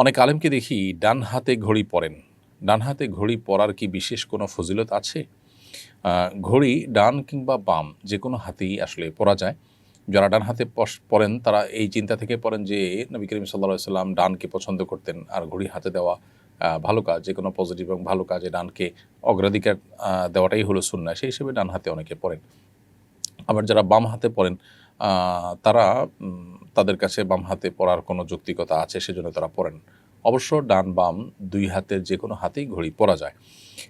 অনেক আলেমকে দেখি ডান হাতে ঘড়ি পরেন। ডান হাতে ঘড়ি পরার কি বিশেষ কোনো ফজিলত আছে? ঘড়ি ডান কিংবা বাম, যে কোনো হাতেই আসলে পরা যায়। যারা ডান হাতে পরেন, তারা এই চিন্তা থেকে পড়েন যে, নবী করিম সাল্লা সাল্লাম ডানকে পছন্দ করতেন আর ঘড়ি হাতে দেওয়া ভালো কাজ, যে কোনো পজিটিভ এবং ভালো কাজে ডানকে অগ্রাধিকার দেওয়াটাই হলো শূন্য সেই হিসেবে ডান হাতে অনেকে পড়েন আবার যারা বাম হাতে পড়েন তারা তাদের কাছে বাম হাতে পড়ার কোনো যৌক্তিকতা আছে সেজন্য তারা পড়েন। অবশ্য ডান বাম দুই হাতের যে কোনো হাতেই ঘড়ি পরা যায়।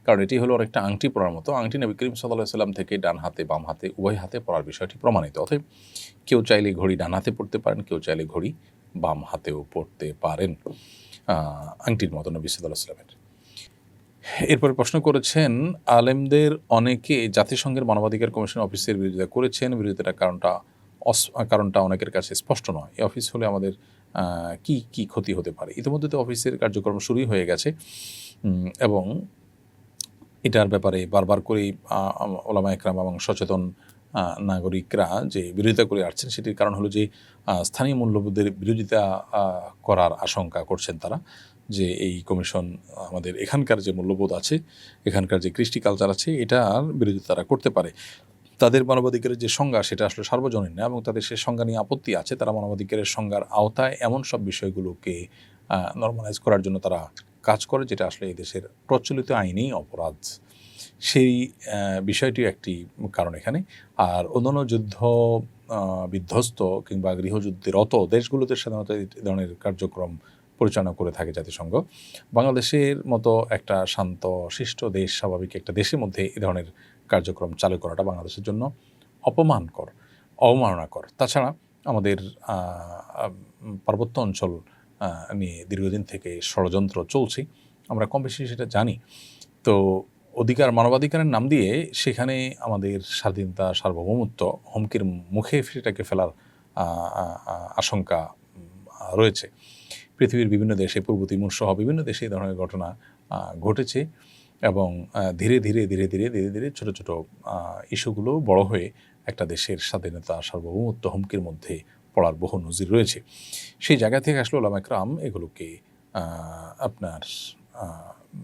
কারণ এটি হলো অনেকটা আংটি পরার মতো। আংটি নবী করিম সাল্লাহ সাল্লাম থেকে ডান হাতে, বাম হাতে, উভয় হাতে পরার বিষয়টি প্রমাণিত। অতএব কেউ চাইলে ঘড়ি ডান হাতে পড়তে পারেন, কেউ চাইলে ঘড়ি বাম হাতেও পড়তে পারেন। আংটির মতো নবী সাল্লাহ সাল্লামের এরপরে প্রশ্ন করেছেন, আলেমদের অনেকে জাতিসংঘের মানবাধিকার কমিশন অফিসের বিরোধিতা করেছেন। বিরোধিতার কারণটা কারণটা অনেকের কাছে স্পষ্ট নয়। এই অফিস হলে আমাদের কি কি ক্ষতি হতে পারে? ইতিমধ্যে তো অফিসের কার্যক্রম শুরুই হয়ে গেছে। এবং এটার ব্যাপারে বারবার আহ, ওলামা একরাম এবং সচেতন নাগরিকরা যে বিরোধিতা করে আসছেন সেটির কারণ হলো যে স্থানীয় মূল্যবোধের বিরোধিতা করার আশঙ্কা করছেন তারা যে এই কমিশন আমাদের এখানকার যে মূল্যবোধ আছে এখানকার যে কৃষ্টি কালচার আছে এটার বিরোধিতা তারা করতে পারে। তাদের মানবাধিকারের যে সংজ্ঞা, সেটা আসলে সার্বজনীন না এবং তাদের সে সংজ্ঞা নিয়ে আপত্তি আছে, তারা মানবাধিকারের সংজ্ঞার আওতায় এমন সব বিষয়গুলোকে নর্মালাইজ করার জন্য তারা কাজ করে, যেটা আসলে দেশের প্রচলিত আইনেই অপরাধ। সেই বিষয়টি একটি কারণ এখানে। আর অন্যান্য যুদ্ধ বিধ্বস্ত কিংবা গৃহযুদ্ধের অত দেশগুলোতে সাধারণত এই ধরনের কার্যক্রম পরিচালনা করে থাকে জাতিসংঘ। বাংলাদেশের মতো একটা শান্ত, শিষ্ট দেশ, স্বাভাবিক একটা দেশের মধ্যে এই ধরনের কার্যক্রম চালু করাটা বাংলাদেশের জন্য অপমানকর, অবমাননাকর। তাছাড়া আমাদের পার্বত্য অঞ্চল নিয়ে দীর্ঘদিন থেকে ষড়যন্ত্র চলছে, আমরা কম বেশি সেটা জানি। তো অধিকার, মানবাধিকারের নাম দিয়ে সেখানে আমাদের স্বাধীনতা, সার্বভৌমত্ব, হুমকির মুখে সেটাকে ফেলার আশঙ্কা রয়েছে। পৃথিবীর বিভিন্ন দেশে পূর্ব তিমুর সহ বিভিন্ন দেশে এই ধরনের ঘটনা ঘটেছে। এবং ধীরে ধীরে ধীরে ধীরে ধীরে ধীরে ছোট ছোট ইস্যুগুলো বড় হয়ে একটা দেশের স্বাধীনতা সার্বভৌমত্ব হুমকির মধ্যে পড়ার বহু নজির রয়েছে। সেই জায়গা থেকে আসলে ওলামা একরাম এগুলোকে আপনার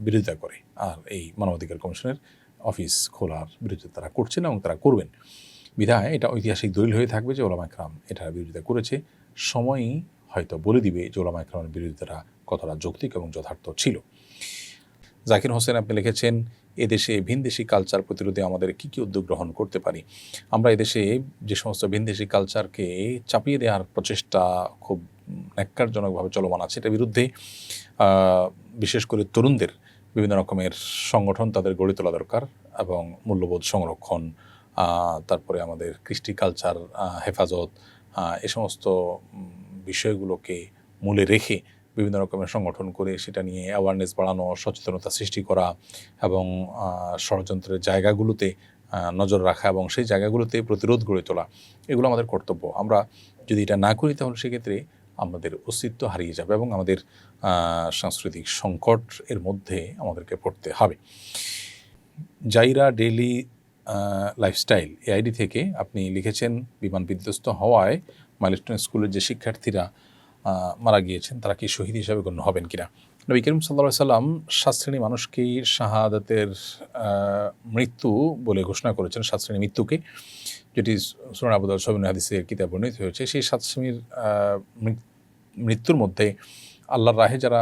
বিরোধিতা করে। আর এই মানবাধিকার কমিশনের অফিস খোলার বিরোধিতা তারা করছেন এবং তারা করবেন। বিধায় এটা ঐতিহাসিক দলিল হয়ে থাকবে যে ওলামা একরাম এটার বিরোধিতা করেছে। সময়ই হয়তো বলে দিবে যে ওলামা একরামের বিরোধিতাটা কতটা যৌক্তিক এবং যথার্থ ছিল। জাকির হোসেন, আপনি লিখেছেন, এদেশে ভিনদেশি কালচার প্রতিরোধে আমাদের কী কী উদ্যোগ গ্রহণ করতে পারি? আমরা এদেশে যে সমস্ত ভিনদেশি কালচারকে চাপিয়ে দেওয়ার প্রচেষ্টা খুব ন্যাক্কারজনকভাবে চলমান আছে। এটার বিরুদ্ধে বিশেষ করে তরুণদের বিভিন্ন রকমের সংগঠন তাদের গড়ে তোলা দরকার এবং মূল্যবোধ সংরক্ষণ তারপরে আমাদের কৃষ্টি কালচার হেফাজত এ সমস্ত বিষয়গুলোকে মূলে রেখে বিভিন্ন রকমের সংগঠন করে সেটা নিয়ে অ্যাওয়ারনেস বাড়ানো, সচেতনতা সৃষ্টি করা এবং ষড়যন্ত্রের জায়গাগুলোতে নজর রাখা এবং সেই জায়গাগুলোতে প্রতিরোধ গড়ে তোলা, এগুলো আমাদের কর্তব্য। আমরা যদি এটা না করি তাহলে সেক্ষেত্রে আমাদের অস্তিত্ব হারিয়ে যাবে এবং আমাদের সাংস্কৃতিক সংকট এর মধ্যে আমাদেরকে পড়তে হবে। জাইরা ডেইলি লাইফস্টাইল এআইডি থেকে আপনি লিখেছেন, বিমান বিধ্বস্ত হওয়ায় মাইলস্টোন স্কুলের যে শিক্ষার্থীরা মারা গিয়েছেন, তারা কি শহীদ হিসাবে গণ্য হবেন কিনা? নবী করিম সাল্লা সাল্লাম সাত শ্রেণি মানুষকেই শাহাদাতের মৃত্যু বলে ঘোষণা করেছেন, সাত শ্রেণি মৃত্যুকে। যেটি সুরান আবুদাল সবিন হাদিসের কিতাব বর্ণিত হয়েছে, সেই সাত শ্রেণির মৃত্যুর মধ্যে আল্লাহর রাহে যারা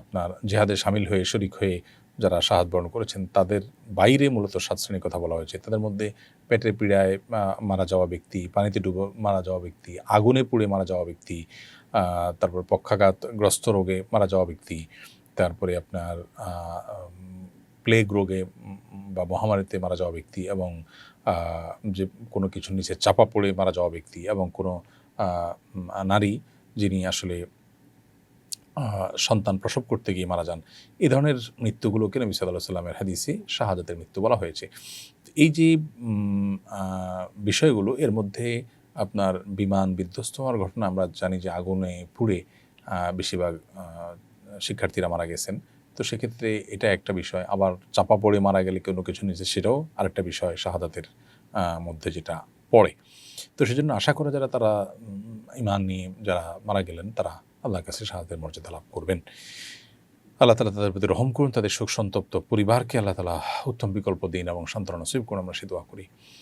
আপনার জেহাদে সামিল হয়ে শরিক হয়ে যারা শাহাদ বরণ করেছেন, তাদের বাইরে মূলত সাত শ্রেণির কথা বলা হয়েছে। তাদের মধ্যে পেটের পীড়ায় মারা যাওয়া ব্যক্তি, পানিতে ডুবে মারা যাওয়া ব্যক্তি, আগুনে পুড়ে মারা যাওয়া ব্যক্তি তারপর পক্ষাঘাতগ্রস্ত রোগে মারা যাওয়া ব্যক্তি, তারপরে আপনার প্লেগ রোগে বা মহামারীতে মারা যাওয়া ব্যক্তি এবং যে কোনো কিছুর নিচে চাপা পড়ে মারা যাওয়া ব্যক্তি এবং কোনো নারী যিনি আসলে সন্তান প্রসব করতে গিয়ে মারা যান। এই ধরনের মৃত্যুগুলোকে নবী সাল্লাহ সাল্লামের হাদিসে শাহাদাতের মৃত্যু বলা হয়েছে। এই যে বিষয়গুলো, এর মধ্যে আপনার বিমান বিধ্বস্ত হওয়ার ঘটনা আমরা জানি যে আগুনে পুড়ে বেশিরভাগ শিক্ষার্থীরা মারা গেছেন। তো সেক্ষেত্রে এটা একটা বিষয়। আবার চাপা পড়ে মারা গেলে কোনো কিছু নিচে, সেটাও আরেকটা বিষয় শাহাদাতের মধ্যে যেটা পড়ে। তো সেজন্য আশা করা যারা, তারা ইমান নিয়ে যারা মারা গেলেন, তারা আল্লাহর কাছে শাহাদের মর্যাদা লাভ করবেন। আল্লাহ তালা তাদের প্রতি রহম করুন, তাদের শোক সন্তপ্ত পরিবারকে আল্লাহ তালা উত্তম বিকল্প দিন এবং সান্ত্বনা নসিব করুন, আমরা সে দোয়া করি।